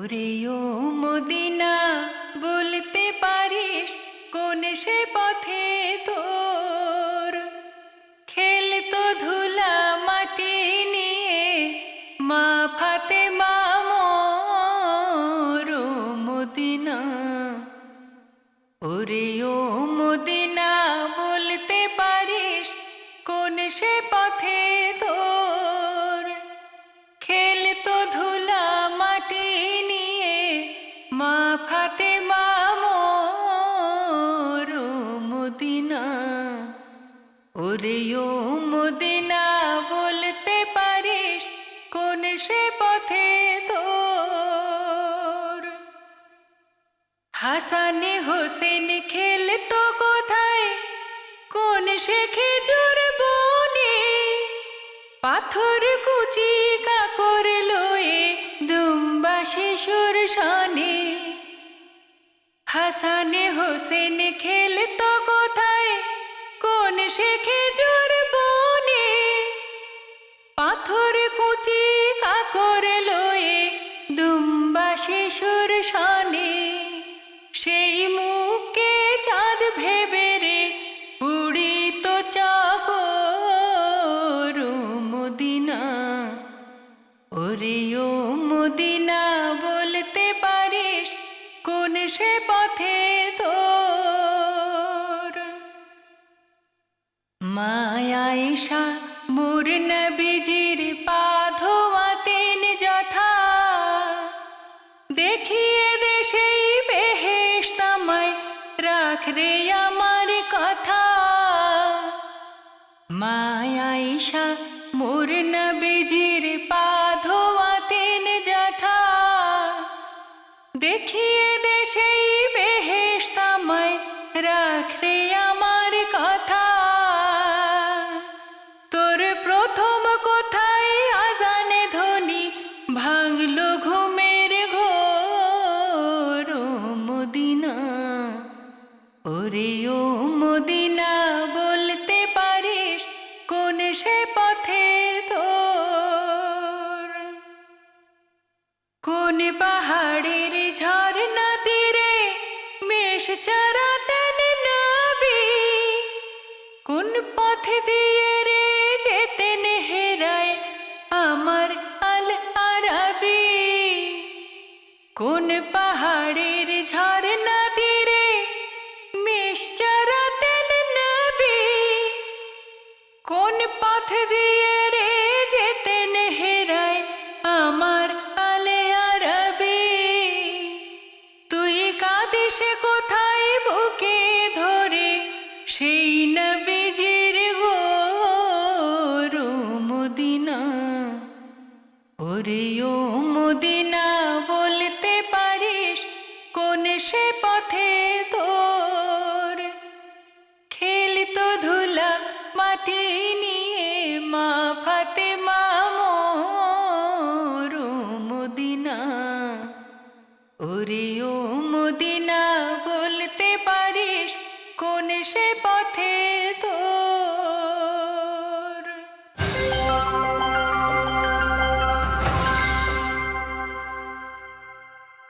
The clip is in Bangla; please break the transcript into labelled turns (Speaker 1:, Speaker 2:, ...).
Speaker 1: ওরে ও মদিনা ওরে মদিনা বলতে পারিস, কোন সে পথে তোর? হাসানে হোসেন খেলতো কোথায়, কোন সে খেজুর বনে? পাথর কুচি কাকর লয়ে দুম্বা শিশুর সনে হাসানে হোসেন খেলতো কোথায় কোন সে খেজুর বনে, পাথর কুচি কাকর লয়ে দুম্বা শিশুর সনে। সেই মুখে চাঁদ ভেবে রে উড়িত চাকর মদিনা। ওরে ও মদিনা, বলতে পারিস কোন সে পথে মোর নবীজির পা ধোয়াতেন যথা। দেখিয়ে দে সেই রাখ রে আমার কথা। মায়াইশা মোর নবীজির পা ধোয়াতেন যথা। দেখিয়ে কোন পাহাড়ের ঝর্ণা তীরে মেষ চরাতেন নবী? কোন পথ দিয়ে রে যেতেন হেরায় আমার আল আরবি? কোন পাহাড়ের ঝর্ণা তীরে মেষ চরাতেন নবী? কোন পথ দিয়ে ওরে ও মদিনা বলতে পারিস, কোন সে পথে তোর খেলতো ধুলা মাটি নিয়ে, মা ফাতে মামর ও মদিনা। ওরে ও মদিনা বলতে পারিস, কোন সে